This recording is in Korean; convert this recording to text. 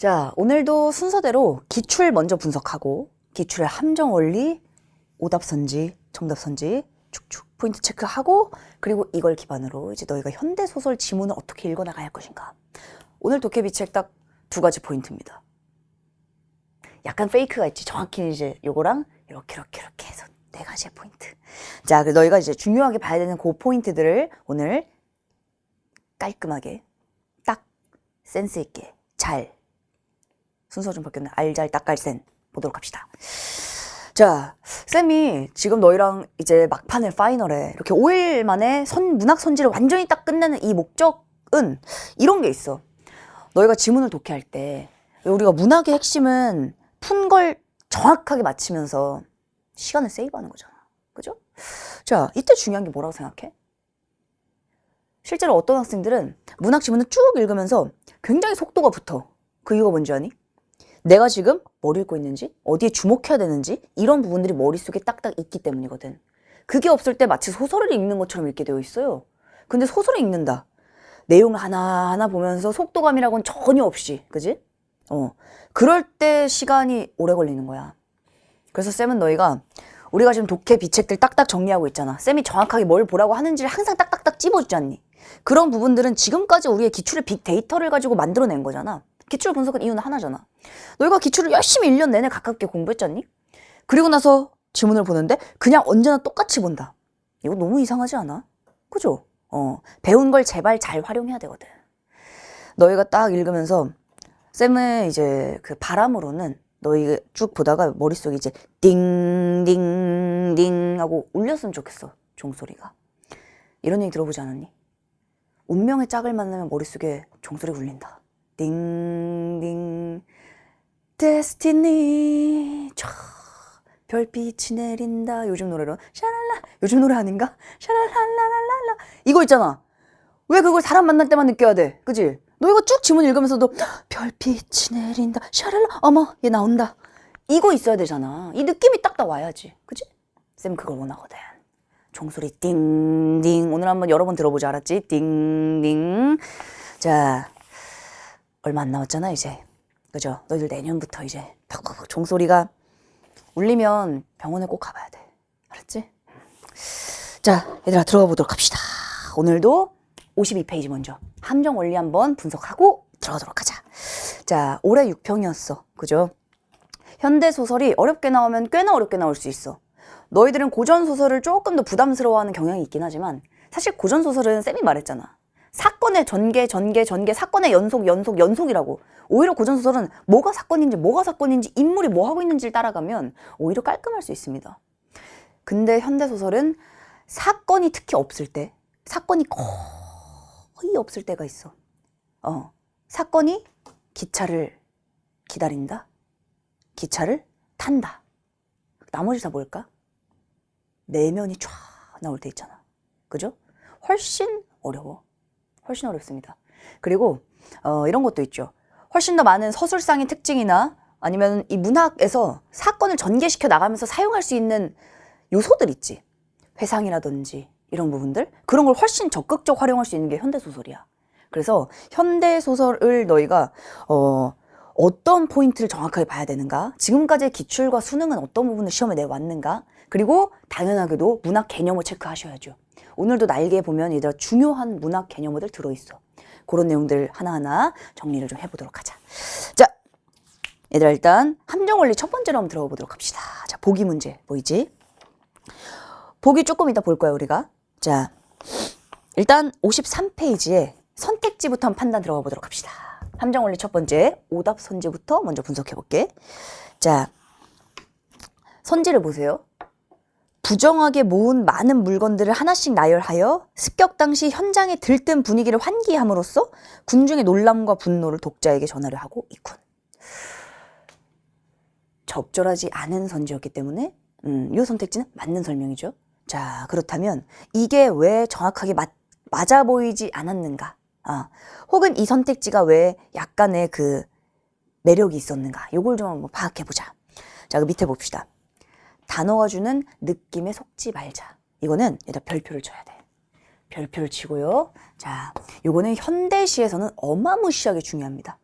자, 오늘도 순서대로 기출 먼저 분석하고 기출의 함정 원리, 오답 선지, 정답 선지 축축 포인트 체크하고 그리고 이걸 기반으로 이제 너희가 현대 소설 지문을 어떻게 읽어 나가야 할 것인가. 오늘 도깨비 책 딱 두 가지 포인트입니다. 약간 페이크가 있지. 정확히 이제 요거랑 이렇게 이렇게 이렇게 해서 네 가지의 포인트. 자, 그 너희가 이제 중요하게 봐야 되는 그 포인트들을 오늘 깔끔하게 딱 센스 있게 잘 순서 좀 바뀌었네. 알잘 딱갈센 보도록 합시다. 자, 쌤이 지금 너희랑 이제 막판에 파이널에 이렇게 5일 만에 선, 문학 선지를 완전히 딱 끝내는 이 목적은 이런 게 있어. 너희가 지문을 독해할 때 우리가 문학의 핵심은 푼 걸 정확하게 맞히면서 시간을 세이브하는 거잖아. 그죠? 자, 이때 중요한 게 뭐라고 생각해? 실제로 어떤 학생들은 문학 지문을 쭉 읽으면서 굉장히 속도가 붙어. 그 이유가 뭔지 아니? 내가 지금 뭘 읽고 있는지, 어디에 주목해야 되는지, 이런 부분들이 머릿속에 딱딱 있기 때문이거든. 그게 없을 때 마치 소설을 읽는 것처럼 읽게 되어 있어요. 근데 소설을 읽는다. 내용 하나하나 보면서 속도감이라고는 전혀 없이, 그지? 어. 그럴 때 시간이 오래 걸리는 거야. 그래서 쌤은 너희가 우리가 지금 독해 비책들 딱딱 정리하고 있잖아. 쌤이 정확하게 뭘 보라고 하는지를 항상 딱딱딱 찝어주지 않니? 그런 부분들은 지금까지 우리의 기출의 빅데이터를 가지고 만들어낸 거잖아. 기출 분석은 이유는 하나잖아. 너희가 기출을 열심히 1년 내내 가깝게 공부했잖니? 그리고 나서 지문을 보는데 그냥 언제나 똑같이 본다. 이거 너무 이상하지 않아? 그죠? 어, 배운 걸 제발 잘 활용해야 되거든. 너희가 딱 읽으면서 쌤의 이제 그 바람으로는 너희 쭉 보다가 머릿속에 이제 띵띵띵 하고 울렸으면 좋겠어. 종소리가. 이런 얘기 들어보지 않았니? 운명의 짝을 만나면 머릿속에 종소리가 울린다. 띵띵 데스티니. 촤. 별빛이 내린다. 요즘 노래로. 샤랄라. 요즘 노래 아닌가? 샤랄랄라랄라. 이거 있잖아. 왜 그걸 사람 만날 때만 느껴야 돼? 그지? 너 이거 쭉 지문 읽으면서도 별빛이 내린다. 샤랄라. 어머 얘 나온다. 이거 있어야 되잖아. 이 느낌이 딱딱 와야지. 그지? 쌤 그걸 원하거든. 종소리 띵띵. 오늘 한번 여러 번 들어보자. 알았지? 띵띵. 자 얼마 안 남았잖아 이제. 그죠? 너희들 내년부터 이제 팍팍팍 종소리가 울리면 병원에 꼭 가봐야 돼. 알았지? 자 얘들아 들어가 보도록 합시다. 오늘도 52페이지 먼저 함정 원리 한번 분석하고 들어가도록 하자. 자 올해 6평이었어. 그죠? 현대 소설이 어렵게 나오면 꽤나 어렵게 나올 수 있어. 너희들은 고전 소설을 조금 더 부담스러워하는 경향이 있긴 하지만 사실 고전 소설은 쌤이 말했잖아 사건의 전개, 전개, 전개, 사건의 연속, 연속, 연속이라고. 오히려 고전소설은 뭐가 사건인지, 뭐가 사건인지, 인물이 뭐 하고 있는지를 따라가면 오히려 깔끔할 수 있습니다. 근데 현대소설은 사건이 특히 없을 때, 사건이 거의 없을 때가 있어. 어. 사건이 기차를 기다린다? 기차를 탄다. 나머지 다 뭘까? 내면이 쫙 나올 때 있잖아. 그죠? 훨씬 어려워. 훨씬 어렵습니다. 그리고 어, 이런 것도 있죠. 훨씬 더 많은 서술상의 특징이나 아니면 이 문학에서 사건을 전개시켜 나가면서 사용할 수 있는 요소들 있지. 회상이라든지 이런 부분들 그런 걸 훨씬 적극적 활용할 수 있는 게 현대 소설이야. 그래서 현대 소설을 너희가 어, 어떤 포인트를 정확하게 봐야 되는가? 지금까지의 기출과 수능은 어떤 부분을 시험에 내왔는가? 그리고 당연하게도 문학 개념을 체크하셔야죠. 오늘도 날개에 보면 얘들아 중요한 문학 개념어들 들어있어. 그런 내용들 하나하나 정리를 좀 해보도록 하자. 자, 얘들아 일단 함정 원리 첫 번째로 한번 들어가 보도록 합시다. 자, 보기 문제 보이지? 보기 조금 이따 볼 거야 우리가. 자, 일단 53페이지에 선택지부터 한번 판단 들어가 보도록 합시다. 함정 원리 첫 번째 오답 선지부터 먼저 분석해 볼게. 자, 선지를 보세요. 부정하게 모은 많은 물건들을 하나씩 나열하여 습격 당시 현장에 들뜬 분위기를 환기함으로써 군중의 놀람과 분노를 독자에게 전하려 하고 있군. 적절하지 않은 선지였기 때문에 음, 이 선택지는 맞는 설명이죠. 자 그렇다면 이게 왜 정확하게 맞, 맞아 보이지 않았는가? 아, 혹은 이 선택지가 왜 약간의 그 매력이 있었는가? 요걸 좀 한번 파악해 보자. 자, 그 밑에 봅시다. 단어가 주는 느낌에 속지 말자. 이거는 일단 별표를 쳐야 돼. 별표를 치고요. 자, 요거는 현대시에서는 어마무시하게 중요합니다.